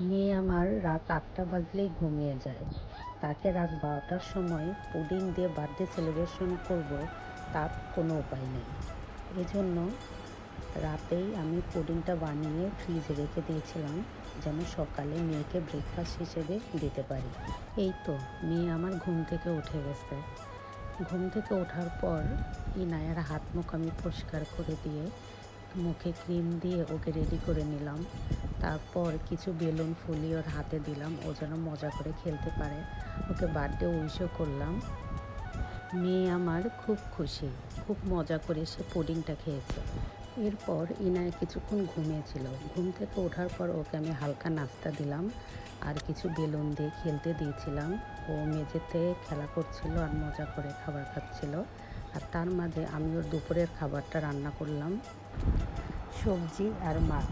মেয়ে আমার রাত আটটা বাজলেই ঘুমিয়ে যায়। তাকে রাত বারোটার সময় পুডিং দিয়ে বার্থডে সেলিব্রেশন করব, তার কোনো উপায় নেই। এজন্য রাতেই আমি পুডিংটা বানিয়ে ফ্রিজে রেখে দিয়েছিলাম, যেন সকালে মেয়েকে ব্রেকফাস্ট হিসেবে দিতে পারি। এই তো, মেয়ে আমার ঘুম থেকে উঠে গেছে। ঘুম থেকে ওঠার পর ইনায়ার হাত মুখ আমি পরিষ্কার করে দিয়ে মুখে ক্রিম দিয়ে ওকে রেডি করে নিলাম। তারপর কিছু বেলুন ফুলি ওর হাতে দিলাম। ও যেন মজা করে খেলতে পারে। ওকে বার্থডে উইশও করলাম। মেয়ে আমার খুব খুশি। খুব মজা করে সে পুডিংটা খেয়েছে। এরপর ইনায় কিছুক্ষণ ঘুমিয়েছিল। ঘুম থেকে ওঠার পর ওকে আমি হালকা নাস্তা দিলাম আর কিছু বেলুন দিয়ে খেলতে দিয়েছিলাম। ও মেঝেতে খেলা করছিল আর মজা করে খাবার খাচ্ছিল। আর তার মাঝে আমি ওর দুপুরের খাবারটা রান্না করলাম, সবজি আর মাছ।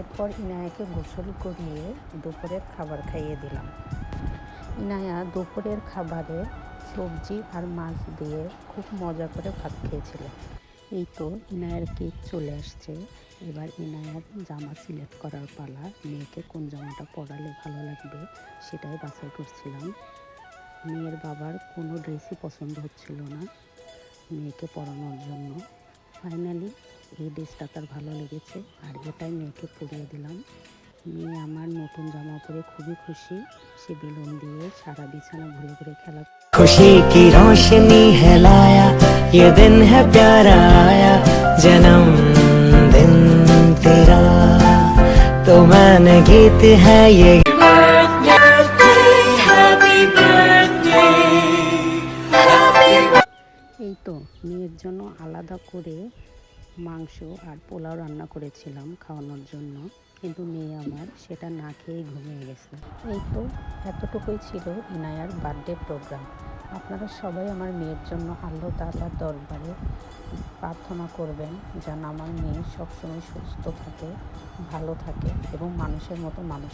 এরপর ইনায়াকে গোসল করিয়ে দুপুরের খাবার খাইয়ে দিলাম। ইনায়া দুপুরের খাবারে সবজি আর মাছ দিয়ে খুব মজা করে ভাত খেয়েছিল। এই তো ইনায়ার কেক চলে আসছে। এবার ইনায়ার জামা সিলেক্ট করার পালা, মেয়েকে কোন জামাটা পরালে ভালো লাগবে সেটাই বাছাই করছিলাম। মেয়ের বাবার কোনো ড্রেসই পছন্দ হচ্ছিল না। মেয়েকে পরানোর জন্য ফাইনালি এই ড্রেসটা তার ভালো লেগেছে আর এটাই মেয়েকে পরিয়ে দিলাম মেয়ে আমার নতুন জামা পরে খুবই খুশি সে বেলুন দিয়ে সারা বিছানা ঘুরে ঘুরে খেলা खुशी की रोशनी है लाया ये दिन है प्यारा आया जन्म दिन तेरा तो मैंने गीत है ये তো মেয়ের জন্য আলাদা করে মাংস আর পোলাও রান্না করেছিলাম খাওয়ানোর জন্য। কিন্তু মেয়ে আমার সেটা না খেয়েই ঘুমিয়ে গেছে। এই তো এতটুকুই ছিল ইনায়ার বার্থডে প্রোগ্রাম। আপনারা সবাই আমার মেয়ের জন্য আল্লাহ তাল্লার দরবারে প্রার্থনা করবেন যেন আমার মেয়ে সবসময় সুস্থ থাকে, ভালো থাকে এবং মানুষের মতো মানুষ